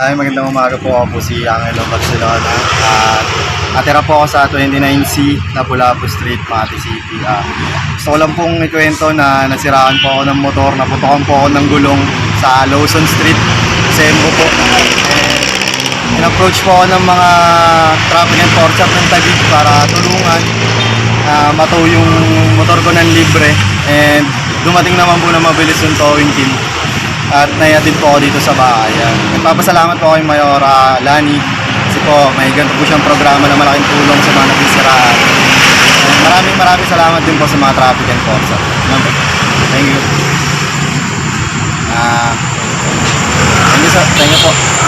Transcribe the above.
Ay, magandang umaga po. Ako po si Angelo Barcelona. At natira po ako sa 29C na Pulapu Street, Makati City. Ah, gusto ko lang pong ikwento na nasiraan po ako ng motor, naputokan po ako ng gulong sa Lawson Street, Sembo po. And in-approach po ako ng mga traffic enforcer ng Taguig para tulungan na matow yung motor ko ng libre. And dumating naman po na mabilis yung towing team at naiatid po ako dito sa bahayan. Nagpapasalamat po kay Mayora Lani kasi po may ganito po siyang programa na malaking tulong sa mga nagsisiraan. Maraming maraming salamat din po sa mga traffic enforcer. Thank you. Ah, thank you, sir. Thank you po.